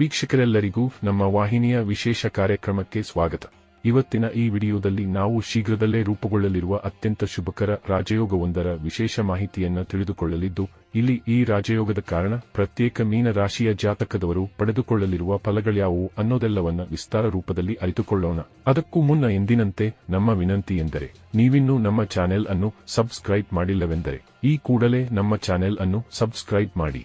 ವೀಕ್ಷಕರೆಲ್ಲರಿಗೂ ನಮ್ಮ ವಾಹಿನಿಯ ವಿಶೇಷ ಕಾರ್ಯಕ್ರಮಕ್ಕೆ ಸ್ವಾಗತ. ಇವತ್ತಿನ ಈ ವಿಡಿಯೋದಲ್ಲಿ ನಾವು ಶೀಘ್ರದಲ್ಲೇ ರೂಪುಗೊಳ್ಳಲಿರುವ ಅತ್ಯಂತ ಶುಭಕರ ರಾಜಯೋಗವೊಂದರ ವಿಶೇಷ ಮಾಹಿತಿಯನ್ನು ತಿಳಿದುಕೊಳ್ಳಲಿದ್ದು, ಇಲ್ಲಿ ಈ ರಾಜಯೋಗದ ಕಾರಣ ಪ್ರತ್ಯೇಕ ಮೀನ ರಾಶಿಯ ಜಾತಕದವರು ಪಡೆದುಕೊಳ್ಳಲಿರುವ ಫಲಗಳ್ಯಾವುವು ಅನ್ನೋದೆಲ್ಲವನ್ನ ವಿಸ್ತಾರ ರೂಪದಲ್ಲಿ ಅರಿತುಕೊಳ್ಳೋಣ. ಅದಕ್ಕೂ ಮುನ್ನ ಎಂದಿನಂತೆ ನಮ್ಮ ವಿನಂತಿ ಎಂದರೆ, ನೀವಿನ್ನೂ ನಮ್ಮ ಚಾನೆಲ್ ಅನ್ನು ಸಬ್ಸ್ಕ್ರೈಬ್ ಮಾಡಿಲ್ಲವೆಂದರೆ, ಈ ಕೂಡಲೇ ನಮ್ಮ ಚಾನೆಲ್ ಅನ್ನು ಸಬ್ಸ್ಕ್ರೈಬ್ ಮಾಡಿ.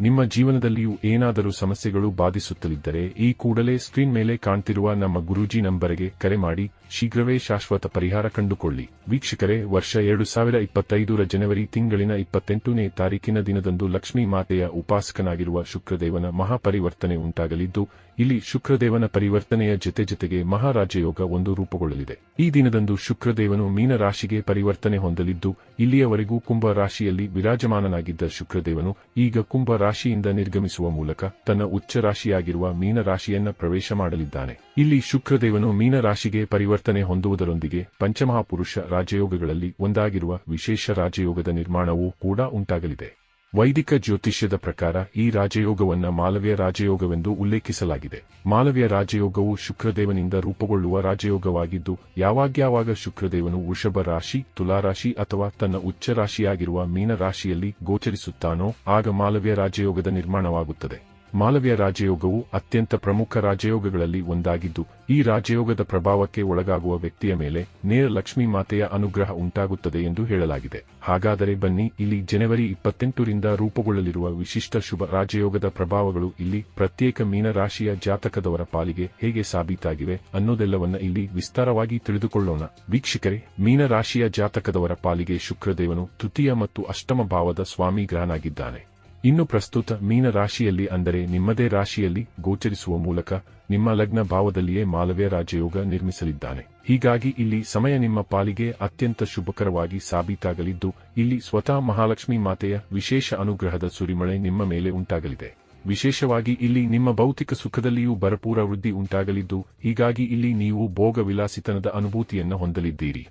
ನಿಮ್ಮ ಜೀವನದಲ್ಲಿಯೂ ಏನಾದರೂ ಸಮಸ್ಯೆಗಳು ಬಾಧಿಸುತ್ತಲಿದ್ದರೆ ಈ ಕೂಡಲೇ ಸ್ಕ್ರೀನ್ ಮೇಲೆ ಕಾಣ್ತಿರುವ ನಮ್ಮ ಗುರೂಜಿ ನಂಬರ್ಗೆ ಕರೆ ಮಾಡಿ, ಶೀಘ್ರವೇ ಶಾಶ್ವತ ಪರಿಹಾರ ಕಂಡುಕೊಳ್ಳಿ. ವೀಕ್ಷಕರೇ, ವರ್ಷ ಎರಡು ಸಾವಿರ ಇಪ್ಪತ್ತೈದರ ಜನವರಿ ತಿಂಗಳಿನ ಇಪ್ಪತ್ತೆಂಟನೇ ತಾರೀಕಿನ ದಿನದಂದು ಲಕ್ಷ್ಮೀ ಮಾತೆಯ ಉಪಾಸಕನಾಗಿರುವ ಶುಕ್ರದೇವನ ಮಹಾಪರಿವರ್ತನೆ ಉಂಟಾಗಲಿದ್ದು, ಇಲ್ಲಿ ಶುಕ್ರದೇವನ ಪರಿವರ್ತನೆಯ ಜೊತೆ ಜೊತೆಗೆ ಮಹಾರಾಜಯೋಗ ಒಂದು ರೂಪುಗೊಳ್ಳಲಿದೆ. ಈ ದಿನದಂದು ಶುಕ್ರದೇವನು ಮೀನರಾಶಿಗೆ ಪರಿವರ್ತನೆ ಹೊಂದಲಿದ್ದು, ಇಲ್ಲಿಯವರೆಗೂ ಕುಂಭ ರಾಶಿಯಲ್ಲಿ ವಿರಾಜಮಾನನಾಗಿದ್ದ ಶುಕ್ರದೇವನು ಈಗ ಕುಂಭ ರಾಶಿಯಿಂದ ನಿರ್ಗಮಿಸುವ ಮೂಲಕ ತನ್ನ ಉಚ್ಚ ರಾಶಿಯಾಗಿರುವ ಮೀನ ರಾಶಿಯನ್ನ ಪ್ರವೇಶ ಮಾಡಲಿದ್ದಾನೆ. ಇಲ್ಲಿ ಶುಕ್ರದೇವನು ಮೀನ ರಾಶಿಗೆ ಪರಿವರ್ತನೆ ಹೊಂದುವುದರೊಂದಿಗೆ ಪಂಚಮಹಾಪುರುಷ ರಾಜಯೋಗಗಳಲ್ಲಿ ಒಂದಾಗಿರುವ ವಿಶೇಷ ರಾಜಯೋಗದ ನಿರ್ಮಾಣವೂ ಕೂಡ ಉಂಟಾಗಲಿದೆ. ವೈದಿಕ ಜ್ಯೋತಿಷ್ಯದ ಪ್ರಕಾರ ಈ ರಾಜಯೋಗವನ್ನು ಮಾಲವ್ಯ ರಾಜಯೋಗವೆಂದು ಉಲ್ಲೇಖಿಸಲಾಗಿದೆ. ಮಾಲವ್ಯ ರಾಜಯೋಗವು ಶುಕ್ರದೇವನಿಂದ ರೂಪುಗೊಳ್ಳುವ ರಾಜಯೋಗವಾಗಿದ್ದು, ಯಾವಾಗ್ಯಾವಾಗ ಶುಕ್ರದೇವನು ವೃಷಭ ರಾಶಿ ತುಲಾರಾಶಿ ಅಥವಾ ತನ್ನ ಉಚ್ಚ ರಾಶಿಯಾಗಿರುವ ಮೀನ ರಾಶಿಯಲ್ಲಿ ಗೋಚರಿಸುತ್ತಾನೋ, ಆಗ ಮಾಲವ್ಯ ರಾಜಯೋಗದ ನಿರ್ಮಾಣವಾಗುತ್ತದೆ. ಮಾಲವ್ಯ ರಾಜಯೋಗವು ಅತ್ಯಂತ ಪ್ರಮುಖ ರಾಜಯೋಗಗಳಲ್ಲಿ ಒಂದಾಗಿದ್ದು, ಈ ರಾಜಯೋಗದ ಪ್ರಭಾವಕ್ಕೆ ಒಳಗಾಗುವ ವ್ಯಕ್ತಿಯ ಮೇಲೆ ನೇರ ಲಕ್ಷ್ಮೀ ಮಾತೆಯ ಅನುಗ್ರಹ ಉಂಟಾಗುತ್ತದೆ ಎಂದು ಹೇಳಲಾಗಿದೆ. ಹಾಗಾದರೆ ಬನ್ನಿ, ಇಲ್ಲಿ ಜನವರಿ ಇಪ್ಪತ್ತೆಂಟರಿಂದ ರೂಪುಗೊಳ್ಳಲಿರುವ ವಿಶಿಷ್ಟ ಶುಭ ರಾಜಯೋಗದ ಪ್ರಭಾವಗಳು ಇಲ್ಲಿ ಪ್ರತ್ಯೇಕ ಮೀನರಾಶಿಯ ಜಾತಕದವರ ಪಾಲಿಗೆ ಹೇಗೆ ಸಾಬೀತಾಗಿವೆ ಅನ್ನೋದೆಲ್ಲವನ್ನ ಇಲ್ಲಿ ವಿಸ್ತಾರವಾಗಿ ತಿಳಿದುಕೊಳ್ಳೋಣ. ವೀಕ್ಷಕರೇ ಮೀನರಾಶಿಯ ಜಾತಕದವರ ಪಾಲಿಗೆ ಶುಕ್ರದೇವನು ತೃತೀಯ ಮತ್ತು ಅಷ್ಟಮ ಭಾವದ ಸ್ವಾಮಿ ಗ್ರಹನಾಗಿದ್ದಾನೆ ಇನ್ನು ಪ್ರಸ್ತುತ ಮೀನ ರಾಶಿಯಲ್ಲಿ ಅಂದರೆ ನಿಮ್ಮದೇ ರಾಶಿಯಲ್ಲಿ ಗೋಚರಿಸುವ ಮೂಲಕ ನಿಮ್ಮ ಲಗ್ನ ಭಾವದಲ್ಲಿಯೇ ಮಾಲವ್ಯ ರಾಜಯೋಗ ನಿರ್ಮಿಸಲಿದ್ದಾನೆ. ಹೀಗಾಗಿ ಇಲ್ಲಿ ಸಮಯ ನಿಮ್ಮ ಪಾಲಿಗೆ ಅತ್ಯಂತ ಶುಭಕರವಾಗಿ ಸಾಬೀತಾಗಲಿದ್ದು, ಇಲ್ಲಿ ಸ್ವತಃ ಮಹಾಲಕ್ಷ್ಮಿ ಮಾತೆಯ ವಿಶೇಷ ಅನುಗ್ರಹದ ಸುರಿಮಳೆ ನಿಮ್ಮ ಮೇಲೆ ಉಂಟಾಗಲಿದೆ. ವಿಶೇಷವಾಗಿ ಇಲ್ಲಿ ನಿಮ್ಮ ಭೌತಿಕ ಸುಖದಲ್ಲಿಯೂ ಭರಪೂರ ವೃದ್ಧಿ ಉಂಟಾಗಲಿದ್ದು, ಹೀಗಾಗಿ ಇಲ್ಲಿ ನೀವು ಭೋಗ ವಿಲಾಸಿತನದ ಅನುಭೂತಿಯನ್ನು ಹೊಂದಲಿದ್ದೀರಿ.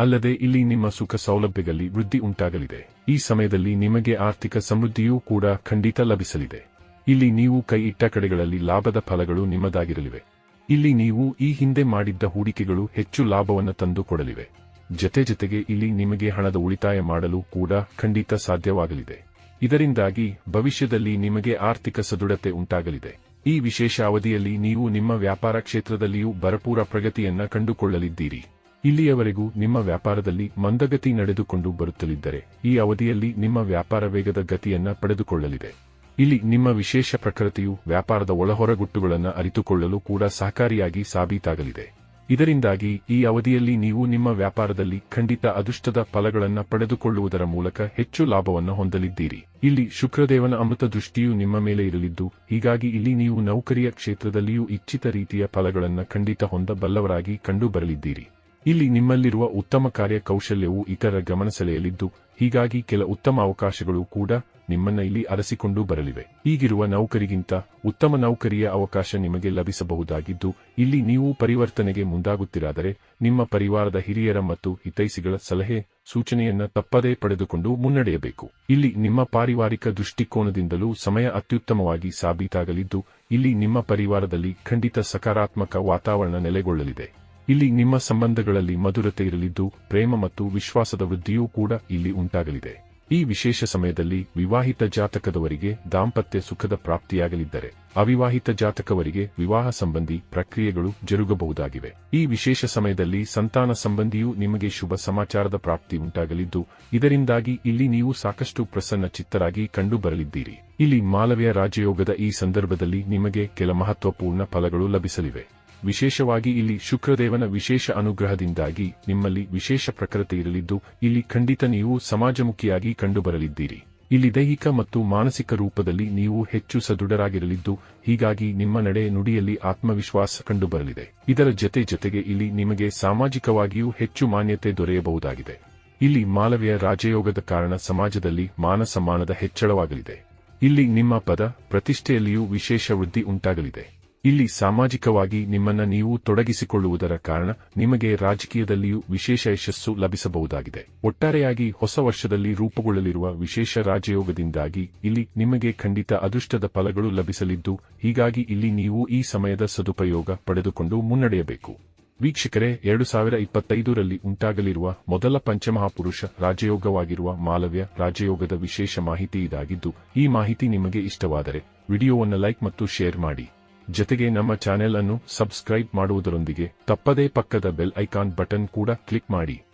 ಅಲ್ಲದೆ ಇಲ್ಲಿ ನಿಮ್ಮ ಸುಖ ಸೌಲಭ್ಯಗಳಲ್ಲಿ ವೃದ್ಧಿ ಉಂಟಾಗಲಿದೆ. ಈ ಸಮಯದಲ್ಲಿ ನಿಮಗೆ ಆರ್ಥಿಕ ಸಮೃದ್ಧಿಯೂ ಕೂಡ ಖಂಡಿತ ಲಭಿಸಲಿದೆ. ಇಲ್ಲಿ ನೀವು ಕೈ ಇಟ್ಟ ಕಡೆಗಳಲ್ಲಿ ಲಾಭದ ಫಲಗಳು ನಿಮ್ಮದಾಗಿರಲಿವೆ. ಇಲ್ಲಿ ನೀವು ಈ ಹಿಂದೆ ಮಾಡಿದ್ದ ಹೂಡಿಕೆಗಳು ಹೆಚ್ಚು ಲಾಭವನ್ನು ತಂದುಕೊಡಲಿವೆ ಜತೆ ಜತೆಗೆ ಇಲ್ಲಿ ನಿಮಗೆ ಹಣದ ಉಳಿತಾಯ ಮಾಡಲು ಕೂಡ ಖಂಡಿತ ಸಾಧ್ಯವಾಗಲಿದೆ. ಇದರಿಂದಾಗಿ ಭವಿಷ್ಯದಲ್ಲಿ ನಿಮಗೆ ಆರ್ಥಿಕ ಸದೃಢತೆ ಉಂಟಾಗಲಿದೆ. ಈ ವಿಶೇಷ ಅವಧಿಯಲ್ಲಿ ನೀವು ನಿಮ್ಮ ವ್ಯಾಪಾರ ಕ್ಷೇತ್ರದಲ್ಲಿಯೂ ಭರಪೂರ ಪ್ರಗತಿಯನ್ನ ಕಂಡುಕೊಳ್ಳಲಿದ್ದೀರಿ. ಇಲ್ಲಿಯವರೆಗೂ ನಿಮ್ಮ ವ್ಯಾಪಾರದಲ್ಲಿ ಮಂದಗತಿ ನಡೆದುಕೊಂಡು ಬರುತ್ತಲಿದ್ದರೆ, ಈ ಅವಧಿಯಲ್ಲಿ ನಿಮ್ಮ ವ್ಯಾಪಾರ ವೇಗದ ಗತಿಯನ್ನ ಪಡೆದುಕೊಳ್ಳಲಿದೆ. ಇಲ್ಲಿ ನಿಮ್ಮ ವಿಶೇಷ ಪ್ರಕೃತಿಯು ವ್ಯಾಪಾರದ ಒಳಹೊರಗುಟ್ಟುಗಳನ್ನು ಅರಿತುಕೊಳ್ಳಲು ಕೂಡ ಸಹಕಾರಿಯಾಗಿ ಸಾಬೀತಾಗಲಿದೆ. ಇದರಿಂದಾಗಿ ಈ ಅವಧಿಯಲ್ಲಿ ನೀವು ನಿಮ್ಮ ವ್ಯಾಪಾರದಲ್ಲಿ ಖಂಡಿತ ಅದೃಷ್ಟದ ಫಲಗಳನ್ನು ಪಡೆದುಕೊಳ್ಳುವುದರ ಮೂಲಕ ಹೆಚ್ಚು ಲಾಭವನ್ನು ಹೊಂದಲಿದ್ದೀರಿ. ಇಲ್ಲಿ ಶುಕ್ರದೇವನ ಅಮೃತ ದೃಷ್ಟಿಯು ನಿಮ್ಮ ಮೇಲೆ ಇರಲಿದ್ದು, ಹೀಗಾಗಿ ಇಲ್ಲಿ ನೀವು ನೌಕರಿಯ ಕ್ಷೇತ್ರದಲ್ಲಿಯೂ ಇಚ್ಛಿತ ರೀತಿಯ ಫಲಗಳನ್ನು ಖಂಡಿತ ಹೊಂದಬಲ್ಲವರಾಗಿ ಕಂಡುಬರಲಿದ್ದೀರಿ. ಇಲ್ಲಿ ನಿಮ್ಮಲ್ಲಿರುವ ಉತ್ತಮ ಕಾರ್ಯ ಕೌಶಲ್ಯವು ಇತರ ಗಮನ ಸೆಳೆಯಲಿದ್ದು ಹೀಗಾಗಿ ಕೆಲ ಉತ್ತಮ ಅವಕಾಶಗಳು ಕೂಡ ನಿಮ್ಮನ್ನ ಇಲ್ಲಿ ಅರಸಿಕೊಂಡು ಬರಲಿವೆ. ಈಗಿರುವ ನೌಕರಿಗಿಂತ ಉತ್ತಮ ನೌಕರಿಯ ಅವಕಾಶ ನಿಮಗೆ ಲಭಿಸಬಹುದಾಗಿದ್ದು, ಇಲ್ಲಿ ನೀವು ಪರಿವರ್ತನೆಗೆ ಮುಂದಾಗುತ್ತಿರಾದರೆ, ನಿಮ್ಮ ಪರಿವಾರದ ಹಿರಿಯರ ಮತ್ತು ಹಿತೈಸಿಗಳ ಸಲಹೆ, ಸೂಚನೆಯನ್ನ ತಪ್ಪದೇ ಪಡೆದುಕೊಂಡು ಮುನ್ನಡೆಯಬೇಕು. ಇಲ್ಲಿ ನಿಮ್ಮ ಪಾರಿವಾರಿಕ ದೃಷ್ಟಿಕೋನದಿಂದಲೂ ಸಮಯ ಅತ್ಯುತ್ತಮವಾಗಿ ಸಾಬೀತಾಗಲಿದ್ದು, ಇಲ್ಲಿ ನಿಮ್ಮ ಪರಿವಾರದಲ್ಲಿ ಖಂಡಿತ ಸಕಾರಾತ್ಮಕ ವಾತಾವರಣ ನೆಲೆಗೊಳ್ಳಲಿದೆ. ಇಲ್ಲಿ ನಿಮ್ಮ ಸಂಬಂಧಗಳಲ್ಲಿ ಮಧುರತೆ ಇರಲಿದ್ದು, ಪ್ರೇಮ ಮತ್ತು ವಿಶ್ವಾಸದ ವೃದ್ಧಿಯೂ ಕೂಡ ಇಲ್ಲಿ ಉಂಟಾಗಲಿದೆ. ಈ ವಿಶೇಷ ಸಮಯದಲ್ಲಿ ವಿವಾಹಿತ ಜಾತಕದವರಿಗೆ ದಾಂಪತ್ಯ ಸುಖದ ಪ್ರಾಪ್ತಿಯಾಗಲಿದ್ದರೆ, ಅವಿವಾಹಿತ ಜಾತಕವರಿಗೆ ವಿವಾಹ ಸಂಬಂಧಿ ಪ್ರಕ್ರಿಯೆಗಳು ಜರುಗಬಹುದಾಗಿವೆ. ಈ ವಿಶೇಷ ಸಮಯದಲ್ಲಿ ಸಂತಾನ ಸಂಬಂಧಿಯೂ ನಿಮಗೆ ಶುಭ ಸಮಾಚಾರದ ಪ್ರಾಪ್ತಿ ಉಂಟಾಗಲಿದ್ದು, ಇದರಿಂದಾಗಿ ಇಲ್ಲಿ ನೀವು ಸಾಕಷ್ಟು ಪ್ರಸನ್ನ ಚಿತ್ತರಾಗಿ ಕಂಡುಬರಲಿದ್ದೀರಿ. ಇಲ್ಲಿ ಮಾಲವ್ಯ ರಾಜಯೋಗದ ಈ ಸಂದರ್ಭದಲ್ಲಿ ನಿಮಗೆ ಕೆಲ ಮಹತ್ವಪೂರ್ಣ ಫಲಗಳು ಲಭಿಸಲಿವೆ. ವಿಶೇಷವಾಗಿ ಇಲ್ಲಿ ಶುಕ್ರದೇವನ ವಿಶೇಷ ಅನುಗ್ರಹದಿಂದಾಗಿ ನಿಮ್ಮಲ್ಲಿ ವಿಶೇಷ ಪ್ರಕೃತಿ ಇರಲಿದ್ದು, ಇಲ್ಲಿ ಖಂಡಿತ ನೀವು ಸಮಾಜಮುಖಿಯಾಗಿ ಕಂಡುಬರಲಿದ್ದೀರಿ. ಇಲ್ಲಿ ದೈಹಿಕ ಮತ್ತು ಮಾನಸಿಕ ರೂಪದಲ್ಲಿ ನೀವು ಹೆಚ್ಚು ಸದೃಢರಾಗಿರಲಿದ್ದು, ಹೀಗಾಗಿ ನಿಮ್ಮ ನಡೆ ನುಡಿಯಲ್ಲಿ ಆತ್ಮವಿಶ್ವಾಸ ಕಂಡುಬರಲಿದೆ. ಇದರ ಜತೆ ಜತೆಗೆ ಇಲ್ಲಿ ನಿಮಗೆ ಸಾಮಾಜಿಕವಾಗಿಯೂ ಹೆಚ್ಚು ಮಾನ್ಯತೆ ದೊರೆಯಬಹುದಾಗಿದೆ. ಇಲ್ಲಿ ಮಾಲವ್ಯ ರಾಜಯೋಗದ ಕಾರಣ ಸಮಾಜದಲ್ಲಿ ಮಾನ ಸಮ್ಮಾನದ ಹೆಚ್ಚಳವಾಗಲಿದೆ. ಇಲ್ಲಿ ನಿಮ್ಮ ಪದ, ಪ್ರತಿಷ್ಠೆಯಲ್ಲಿಯೂ ವಿಶೇಷ ವೃದ್ಧಿ ಉಂಟಾಗಲಿದೆ. ಇಲ್ಲಿ ಸಾಮಾಜಿಕವಾಗಿ ನಿಮ್ಮನ್ನ ನೀವು ತೊಡಗಿಸಿಕೊಳ್ಳುವುದರ ಕಾರಣ ನಿಮಗೆ ರಾಜಕೀಯದಲ್ಲಿಯೂ ವಿಶೇಷ ಯಶಸ್ಸು ಲಭಿಸಬಹುದಾಗಿದೆ. ಒಟ್ಟಾರೆಯಾಗಿ ಹೊಸ ವರ್ಷದಲ್ಲಿ ರೂಪುಗೊಳ್ಳಲಿರುವ ವಿಶೇಷ ರಾಜಯೋಗದಿಂದಾಗಿ ಇಲ್ಲಿ ನಿಮಗೆ ಖಂಡಿತ ಅದೃಷ್ಟದ ಫಲಗಳು ಲಭಿಸಲಿದ್ದು, ಹೀಗಾಗಿ ಇಲ್ಲಿ ನೀವು ಈ ಸಮಯದ ಸದುಪಯೋಗ ಪಡೆದುಕೊಂಡು ಮುನ್ನಡೆಯಬೇಕು. ವೀಕ್ಷಕರೇ, ಎರಡು ಸಾವಿರ ಇಪ್ಪತ್ತೈದರಲ್ಲಿ ಉಂಟಾಗಲಿರುವ ಮೊದಲ ಪಂಚಮಹಾಪುರುಷ ರಾಜಯೋಗವಾಗಿರುವ ಮಾಲವ್ಯ ರಾಜಯೋಗದ ವಿಶೇಷ ಮಾಹಿತಿ ಇದಾಗಿದ್ದು, ಈ ಮಾಹಿತಿ ನಿಮಗೆ ಇಷ್ಟವಾದರೆ ವಿಡಿಯೋವನ್ನು ಲೈಕ್ ಮತ್ತು ಶೇರ್ ಮಾಡಿ. ಜತೆಗೆ ನಮ್ಮ ಚಾನೆಲ್ ಅನ್ನು ಸಬ್ಸ್ಕ್ರೈಬ್ ಮಾಡುವುದರೊಂದಿಗೆ ತಪ್ಪದೇ ಪಕ್ಕದ ಬೆಲ್ ಐಕಾನ್ ಬಟನ್ ಕೂಡ ಕ್ಲಿಕ್ ಮಾಡಿ.